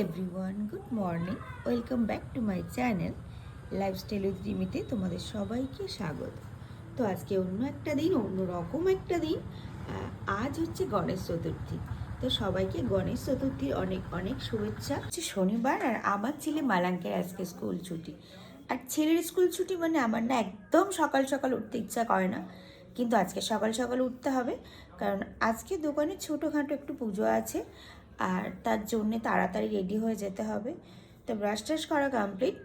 Everyone, good morning. Welcome back to my channel lifestyle with রিমিতে তোমাদের সবাইকে স্বাগত। তো আজকে অন্য একটা দিন, অন্য রকম একটা দিন। আজ হচ্ছে গণেশ চতুর্থী। তো সবাইকে গণেশ চতুর্থীর অনেক অনেক শুভেচ্ছা। হচ্ছে শনিবার আর আমার ছেলে মালাঙ্কের আজকে স্কুল ছুটি। আর ছেলের স্কুল ছুটি মানে আমার না একদম সকাল সকাল উঠতে ইচ্ছা করে না। কিন্তু আজকে সকাল সকাল উঠতে হবে। কারণ আজকে দোকানে ছোটোখাটো একটু পুজো আছে। আর তার জন্যে তাড়াতাড়ি রেডি হয়ে যেতে হবে। তো ব্রাশ ট্রাশ করা কমপ্লিট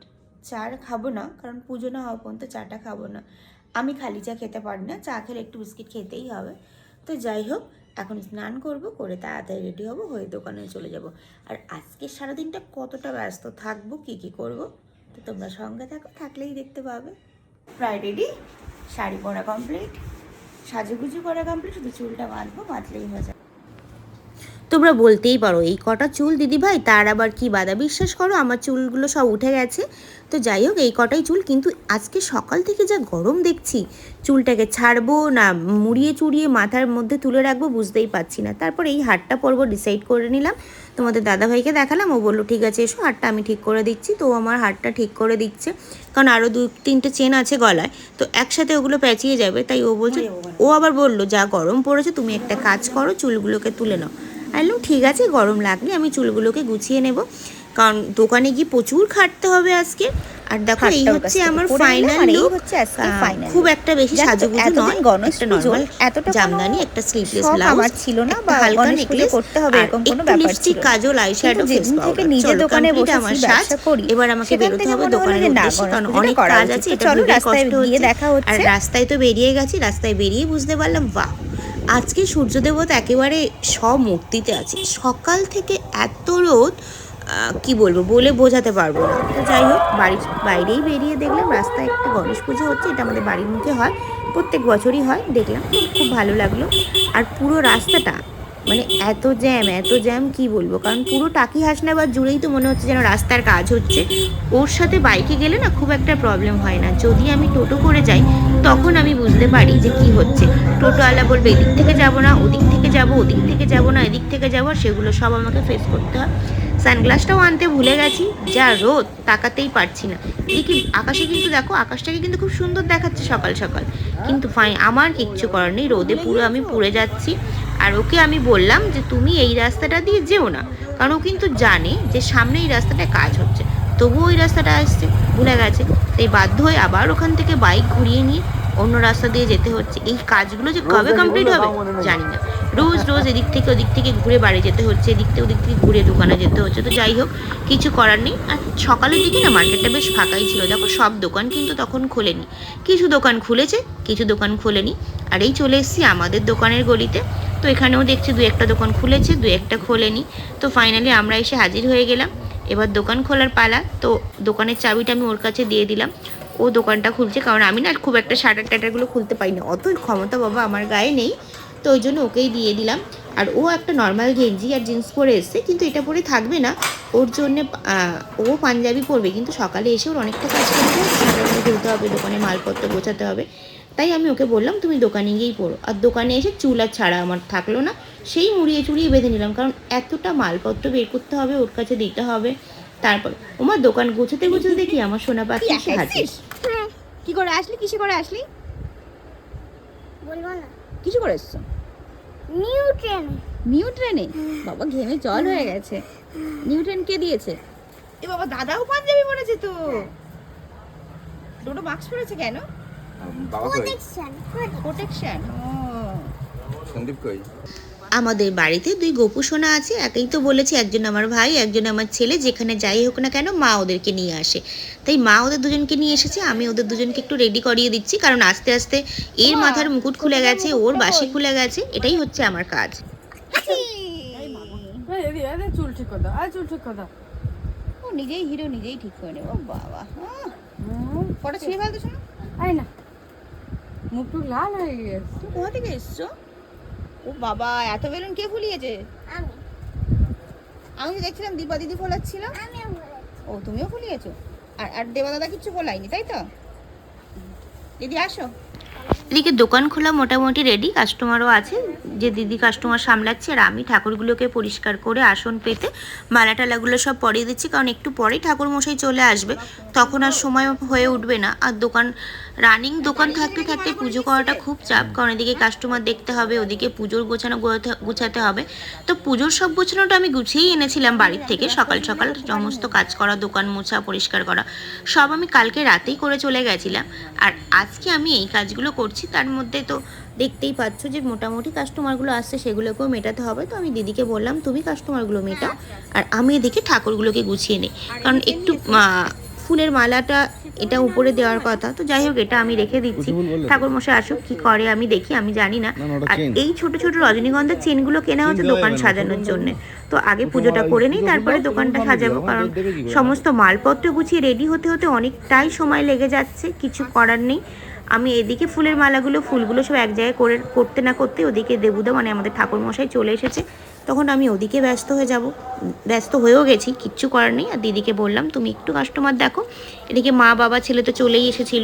চা খাব না, কারণ পুজো না হওয়া পর্যন্ত চাটা খাব না। আমি খালি চা খেতে পারি না, চা খেলে একটু বিস্কিট খেতেই হবে। তো যাই হোক, এখন স্নান করব, করে তাড়াতাড়ি রেডি হব, হয়ে দোকানে চলে যাব। আর আজকে সারাদিনটা কতটা ব্যস্ত, থাকব, কি কি করব? তো তোমরা সঙ্গে থাকো, থাকলেই দেখতে পাবে। প্রায় রেডি শাড়ি পরা কমপ্লিট সাজুগুজু করা কমপ্লিট শুধু চুলটা বাঁধবো, বাঁধলেই হয়ে যাবে। তোমরা বলতেই পারো এই কটা চুল দিদি ভাই তার আবার কি বাধা? বিশ্বাস করো আমার চুলগুলো সব উঠে গেছে। তো যাই হোক এই কটাই চুল কিন্তু আজকে সকাল থেকে যা গরম দেখছি চুলটাকে ছাড়বো না মুড়িয়ে চুড়িয়ে মাথার মধ্যে তুলে রাখব বুঝতেই পারছি না। তারপর এই হাটটা পরবো ডিসাইড করে নিলাম। তোমাদের দাদাভাইকে দেখালাম ও বলল ঠিক আছে এসো হাটটা আমি ঠিক করে দিচ্ছি। তো ও আমার হাটটা ঠিক করে দিচ্ছে কারণ আরও দু তিনটে চেন আছে গলায়। তো একসাথে ওগুলো পেঁচিয়ে যাবে তাই ও বলছে ও আবার বলল যা গরম পড়েছে তুমি একটা কাজ করো চুলগুলোকে তুলে নাও। বললাম ঠিক আছে গরম লাগলে আমি চুলগুলোকে গুছিয়ে নেব। কারণ দোকানে গিয়ে প্রচুর খাটতে হবে আজকে। আর দেখো এই হচ্ছে আমার ফাইনাল এই লুক খুব একটা বেশি সাজুগুজু নয় একটা নর্মাল এতটা জামদানি একটা স্লিভলেস ব্লাউজ আমার ছিল না বা হালকা নেকলেস করতে হবে এরকম কোনো ব্যাপার ছিল। কাজল আইশ্যাডো ফেস থেকে নিজে দোকানে বসেছি, আমার সাজ। করি, এবার আমাকে বেরোতে হবে মনে দোকানের উদ্দেশ্যে কারণ অনেক কাজ আছে এটা চলো রাস্তায় গিয়ে দেখা হচ্ছে। আর রাস্তায় তো বেরিয়ে গেছি রাস্তায় বেরিয়ে বুঝতে পারলাম বাহ! আজকে সূর্যদেবতা একেবারে সব মূর্তিতে আছে। সকাল থেকে এত রোদ কি বলব, বলে বোঝাতে পারব না। তো যাই হোক বাড়ির বাইরেই বেরিয়ে দেখলাম, রাস্তায় একটা গণেশ পুজো হচ্ছে, এটা আমাদের বাড়ির মুখে হয়, প্রত্যেক বছরই হয়, দেখলাম, খুব ভালো লাগল। আর পুরো রাস্তাটা মানে এত জ্যাম এত জ্যাম কি বলব? কারণ পুরো টাকি হাসনাবাদ জুড়েই তো মনে হচ্ছে যেন রাস্তার কাজ হচ্ছে। ওর সাথে বাইকে গেলে না খুব একটা প্রবলেম হয় না। যদি আমি টোটো করে যাই, তখন আমি বুঝতে পারি যে কি হচ্ছে। টোটোওয়ালা বলবে, এদিক থেকে যাব না, ওদিক থেকে যাব, ওদিক থেকে যাব না, এদিক থেকে যাব। সেগুলো সব আমাকে ফেস করতে হয়। সানগ্লাসটাও আনতে ভুলে গেছি, যা রোদ, তাকাতেই পারছি না। এদিকে আকাশে কিন্তু দেখো, আকাশটাকে কিন্তু খুব সুন্দর দেখাচ্ছে সকাল সকাল। কিন্তু ফাইন আমার কিচ্ছু করার নেই, রোদে পুরো আমি পুড়ে যাচ্ছি। আর ওকে আমি বললাম যে, তুমি এই রাস্তাটা দিয়ে যেও না। কারণ ও কিন্তু জানে যে, সামনে এই রাস্তাটা কাজ হচ্ছে। তবুও ওই রাস্তাটা আসছে, ভুলে গেছে। তাই বাধ্য হয়ে আবার ওখান থেকে বাইক ঘুরিয়ে নিয়ে অন্য রাস্তা দিয়ে যেতে হচ্ছে। এই কাজগুলো যে কবে কমপ্লিট হবে জানি না। রোজ রোজ এদিক থেকে ওদিক থেকে ঘুরে বাড়ি যেতে হচ্ছে এদিক থেকে ওদিক থেকে ঘুরে দোকানে যেতে হচ্ছে। তো যাই হোক কিছু করার নেই। আর সকালের দিকে না মার্কেটটা বেশ ফাঁকাই ছিল। দেখো সব দোকান কিন্তু তখন খোলেনি। কিছু দোকান খুলেছে কিছু দোকান খোলেনি। আর এই চলে এসেছি আমাদের দোকানের গলিতে। তো এখানেও দেখছি দু একটা দোকান খুলেছে দু একটা খোলেনি। তো ফাইনালি আমরা এসে হাজির হয়ে গেলাম। এবার দোকান খোলার পালা। তো দোকানের চাবিটা আমি ওর কাছে দিয়ে দিলাম। ও দোকানটা খুলছে, কারণ আমি না খুব একটা শাটার টাটারগুলো খুলতে পারি না অত ক্ষমতা বাবা আমার গায়ে নেই, তো ওই জন্য ওকেই দিয়ে দিলাম। আর ও একটা নর্মাল গেঞ্জি আর জিন্স পরে এসছে, কিন্তু এটা পরে থাকবে না। ওর জন্যে ও পাঞ্জাবি পরবে, কিন্তু সকালে এসে ওর অনেকটা কাজ করতে হবে খুলতে হবে, দোকানে মালপত্র গোছাতে হবে। তাই আমি ওকে বললাম, তুমি দোকানে গিয়েই পড়ো আর দোকানে এসে চুল আর ছাড়া আমার থাকল না। সেই মুড়িয়ে চুড়িয়ে বেঁধে নিলাম, কারণ এতটা মালপত্র বের করতে হবে, ওর কাছে দিতে হবে। তারপর ওমার দোকান গোছাতে গোছাতে দেখি আমার সোনা পাখি হাজির? কি করে আসলি? কিসে করে আসলি? বলব না। কিছু করে এসছো? New train. নিউ ট্রেনে? বাবা ঘেমে জল হয়ে গেছে। নিউ ট্রেন কে দিয়েছে? এ বাবা দাদাও পাঞ্জাবি পরেছে তো। দুটো মাস্ক পরেছে কেন? বাবা প্রোটেকশন প্রোটেকশন ও সন্দীপ কই? আমাদের বাড়িতে দুই গোপু সোনা আছে একেই তো বলেছি একজন আমার ভাই একজন আমার ছেলে যেখানে যাই হোক না কেন মা ওদেরকে নিয়ে আসে। তাই মা ওদের দুজনকে নিয়ে এসেছে আমি ওদের দুজনকে একটু রেডি করিয়ে দিচ্ছি কারণ আস্তে আস্তে এর মাথার মুকুট খুলে গেছে ওর বাসি খুলে গেছে এটাই হচ্ছে আমার কাজ। এই এদি এদি চুল ঠিক কথা চুল ঠিক কথা ও নিজেই হিরো নিজেই ঠিক করে নেবে ও বাবা কটা ছিঁড়ে ফেলতো শোনো? আয় না মুখ টুক লাল হয়ে গেছে। কোথা থেকে এসছো? ও বাবা এত বেলুন কে ফুলিয়েছে? আমি। আমি তো দেখছিলাম দীপা দিদি ফোলাচ্ছিল। ও তুমিও ফুলিয়েছো? আর আর দেবা দাদা কিচ্ছু ফোলায়নি তাই তো? দিদি আসো। এদিকে দোকান খোলা মোটামুটি রেডি কাস্টমারও আছে। যে দিদি কাস্টমার সামলাচ্ছে আর আমি ঠাকুরগুলোকে পরিষ্কার করে আসন পেতে মালা টালাগুলো সব পরিয়ে দিচ্ছি কারণ একটু পরেই ঠাকুর মশাই চলে আসবে। তখন আর সময় হয়ে উঠবে না। আর দোকান রানিং দোকান থাকতে থাকতে পুজো করাটা খুব চাপ, কারণ এদিকে কাস্টমার দেখতে হবে, ওদিকে পুজোর গোছানো গোছাতে- হবে। তো পুজোর সব গোছানোটা আমি গুছিয়েই এনেছিলাম বাড়ির থেকে, সকাল সকাল সমস্ত কাজ করা, দোকান মোছা, পরিষ্কার করা, সব আমি কালকে রাতেই করে চলে গেছিলাম। আর আজকে আমি এই কাজগুলো করছি, তার মধ্যে তো দেখতেই পাচ্ছ যে মোটামুটি কাস্টমারগুলো আসছে, সেগুলোকেও মেটাতে হবে। তো আমি দিদিকে বললাম, তুমি কাস্টমারগুলো মেটাও, আর আমি এদিকে ঠাকুরগুলোকে গুছিয়ে নিই। কারণ একটু ফুলের মালাটা এটা উপরে দেওয়ার কথা। তো যাই হোক এটা আমি রেখে দিচ্ছি। ঠাকুর মশাই আসুক কি করে আমি দেখি আমি জানি না। আর এই ছোট ছোট রজনীগন্ধার চেনগুলো কেনা হচ্ছে দোকান সাজানোর জন্য। তো আগে পুজোটা করে নিই তারপরে দোকানটা সাজাবো কারণ সমস্ত মালপত্র গুছিয়ে রেডি হতে হতে অনেকটাই সময় লেগে যাচ্ছে কিছু করার নেই। আমি এদিকে ফুলের মালাগুলো ফুলগুলো সব এক জায়গায় করে করতে না করতে ওদিকে দেবুদা মানে আমাদের ঠাকুর মশাই চলে এসেছে। তখন আমি ওদিকে ব্যস্ত হয়ে যাব ব্যস্ত হয়েও গেছি কিচ্ছু করার নেই আর দিদিকে বললাম তুমি একটু কাস্টমার দেখো এদিকে মা বাবা ছেলে তো চলেই এসেছিল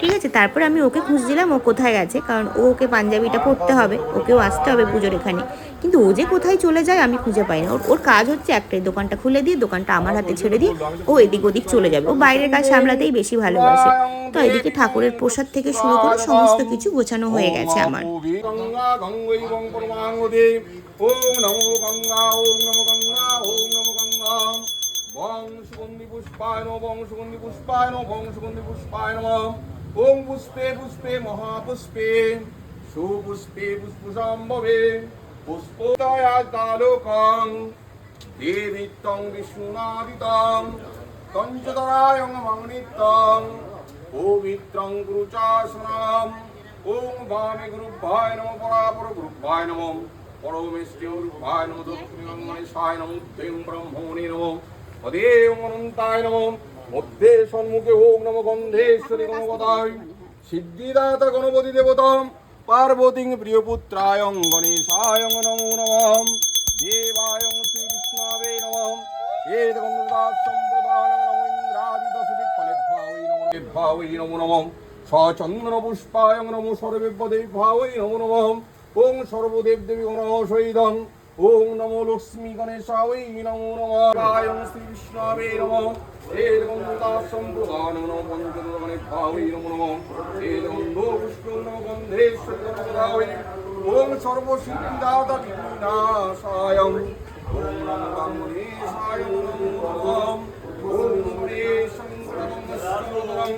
ঠিক আছে তারপরে আমি ওকে খুঁজছিলাম ও কোথায় গেছে কারণ ও ওকে পাঞ্জাবিটা পরতে হবে ওকেও আসতে হবে পুজোর এখানে কিন্তু ও যে কোথায় চলে যায় আমি খুঁজে পাই না ওর ওর কাজ হচ্ছে একটাই দোকানটা খুলে দিয়ে দোকানটা আমার হাতে ছেড়ে দিয়ে ও এদিক ওদিক চলে যাবে ও বাইরের কাজ সামলাতেই বেশি ভালোবাসে তো এদিকে ঠাকুরের প্রসাদ থেকে শুরু করে সমস্ত কিছু গোছানো হয়ে গেছে আমার ওম নমো গঙ্গা, ওম নমো গঙ্গা, ওম নমো গঙ্গা। বং সুগন্ধি পুষ্পায় নম, বং সুগন্ধি পুষ্পায় নম, বং সুগন্ধি পুষ্পায় নম। ওম পুষ্পে পুষ্পে মহাপুষ্পে, সুপুষ্পে পুষ্পসম্ভবে পুষ্পোদয়াদালোকং দেবিত্তং বিষ্ণুনাদিতং তঞ্চতরায়ং মংনিত্যং পবিত্রং গুরুচাসনম। ওম ভামে গুরুভায় নম, পরাপর গুরুভায় নম। পরমেষ্টে গুরুভায় নম। সিদ্ধিদাতা গণপতি দেবতাম পার্বতীং প্রিয়পুত্রায়ং গণেশায়ং নমো নমঃ। দেবায়ং শ্রীকৃষ্ণাবে নমঃ। এতগন্ধদাস সম্প্রদানং নমো ইন্দ্রাদি দশদিক ফলেদ্ভাবৈ নমঃ। ওং সর্বদেব দেবী গণশৈদং ওং নমো লক্ষ্মী গণেশাবৈ নমো নমঃ। গায়ং শ্রীকৃষ্ণাবে নমঃ। এতগন্ধদাস সম্প্রদানং নমো পঞ্চদনে ভাবৈ নমো। নমঃ এতগন্ধ পুষ্প নমো নমো ওম নমো নমো। নমঃ ওম গণেশং নমস্কারং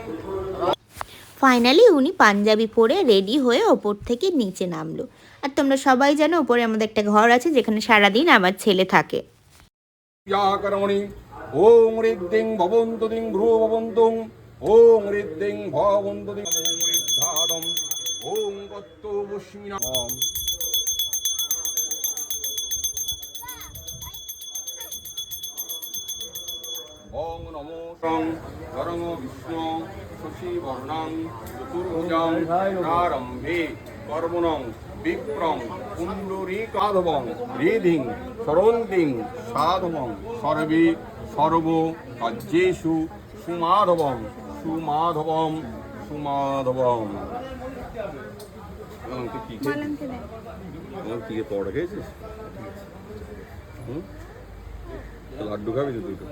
ফাইনালি উনি পাঞ্জাবি পরে রেডি হয়ে ওপর থেকে নিচে নামলো। আর তোমরা সবাই জানো, ওপরে আমাদের একটা ঘর আছে, যেখানে সারাদিন আমার ছেলে থাকে। ওং ঋদ্দিং ভবন্ত দিং ভ্রু ভবন্ত ওং ঋদ্দিং ভবন্ত দিং ওং কত্ত বসিনা ওং নমো সং ধরম বিষ্ণু শশীবর্ণাং চতুর্ভুজাং নারম্ভে কর্মণং বিক্রম কুণ্ডরীকাধবং হৃদিং সরন্দিং সাধবং সর্বে সর্ব কার্যেষু সুমাধবম সুমাধবম। সুমাধবম লাড্ডু খাবি তো?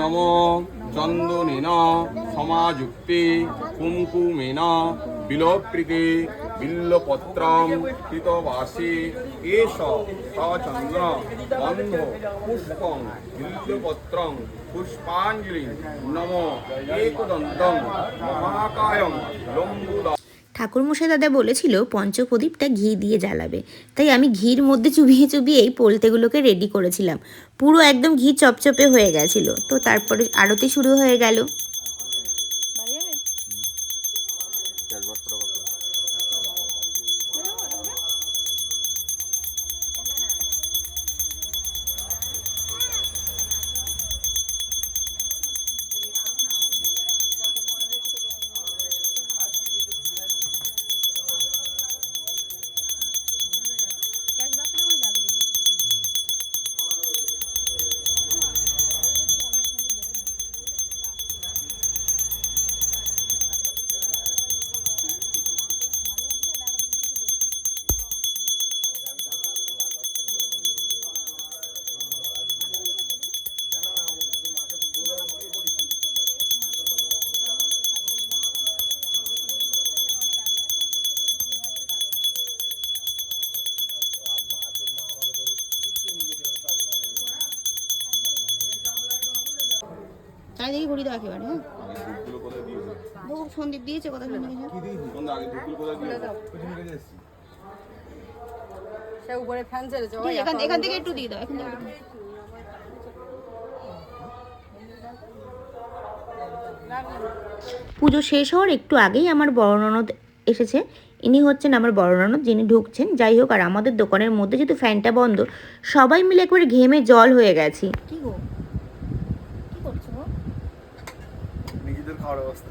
নম চন্দনেন সমাযুক্তে কুঙ্কুমেন বিলকৃতে বিল্লপত্রম কৃতবাসে। এষ সচন্দ্র বন্ধ পুষ্পং বিল্লপত্রং পুষ্পাঞ্জলি। নম একদন্তং মহাকায়ং লম্বুদা ঠাকুরমশাই দাদা বলেছিল, পঞ্চপ্রদীপটা ঘি দিয়ে জ্বালাবে। তাই আমি ঘির মধ্যে চুবিয়ে চুবিয়ে এই পোলতেগুলোকে রেডি করেছিলাম। পুরো একদম ঘি চপচপে হয়ে গেছিল। তো তারপরে আরতি শুরু হয়ে গেল। দেখি ঘুরি দাও একেবারে হ্যাঁ। সন্দীপ দিয়েছে কথা শুনে সে উপরে ফ্যান ছেড়েছে এখান এখান থেকে একটু দিয়ে দাও এখান থেকে পুজো শেষ হওয়ার একটু আগেই আমার বড় ননদ এসেছে। ইনি হচ্ছেন আমার বড় ননদ যিনি ঢুকছেন। যাই হোক আর আমাদের দোকানের মধ্যে যেহেতু ফ্যানটা বন্ধ সবাই মিলে একবার ঘেমে জল হয়ে গেছি। কি গো কি করছ গো? নিজেদের খাওয়ার অবস্থা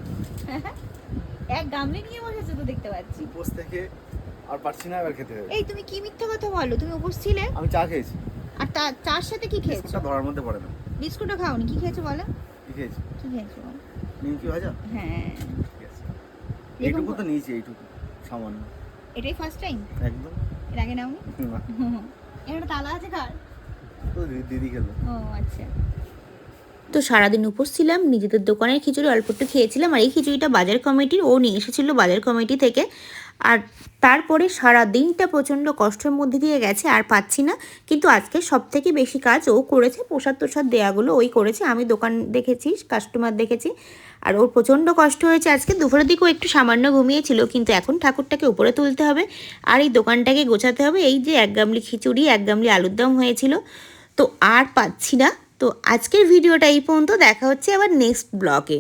এক গামলে নিয়ে বসেছো তো দেখতে পাচ্ছি। উপোস থেকে আর পারছি না এবার খেতে এই তুমি কি মিথ্যা কথা বলো? তুমি উপোস ছিলে? আমি চা খেয়েছি। আর তার চার সাথে কি খেয়েছো? বিস্কুটটা ধরার মধ্যে পড়ে না। বিস্কুটও খাওনি কি খেয়েছো বলো? কি খেয়েছি? কি খেয়েছো? নিমকি ভাজা? হ্যাঁ। ঠিক আছে। এরকম এইটুকু তো নিয়েছি এইটুকু সামান্য। এটাই ফার্স্ট টাইম একদম। এর আগে নাওনি? না এখানে তালা আছে কার? তো দিদি খেলো। ও আচ্ছা। তো সারাদিন উপোস ছিলাম নিজেদের দোকানের খিচুড়ি অল্প একটু খেয়েছিলাম আর এই খিচুড়িটা বাজার কমিটির ও নিয়ে এসেছিল বাজার কমিটি থেকে। আর তারপরে সারা দিনটা প্রচণ্ড কষ্টের মধ্যে দিয়ে গেছে, আর পাচ্ছি না। কিন্তু আজকে সব থেকে বেশি কাজ ও করেছে, প্রসাদ তোসাদ দেওয়াগুলো ওই করেছে। আমি দোকান দেখেছি কাস্টমার দেখেছি, আর ওর প্রচণ্ড কষ্ট হয়েছে আজকে। দুপুরের দিকেও একটু সামান্য ঘুমিয়েছিল, কিন্তু এখন ঠাকুরটাকে উপরে তুলতে হবে আর এই দোকানটাকে গোছাতে হবে। এই যে এক গামলি খিচুড়ি, এক গামলি আলুর দম হয়েছিল। তো আর পাচ্ছি না। তো আজকের ভিডিওটা এই পর্যন্ত। দেখা হচ্ছে আবার নেক্সট ব্লগে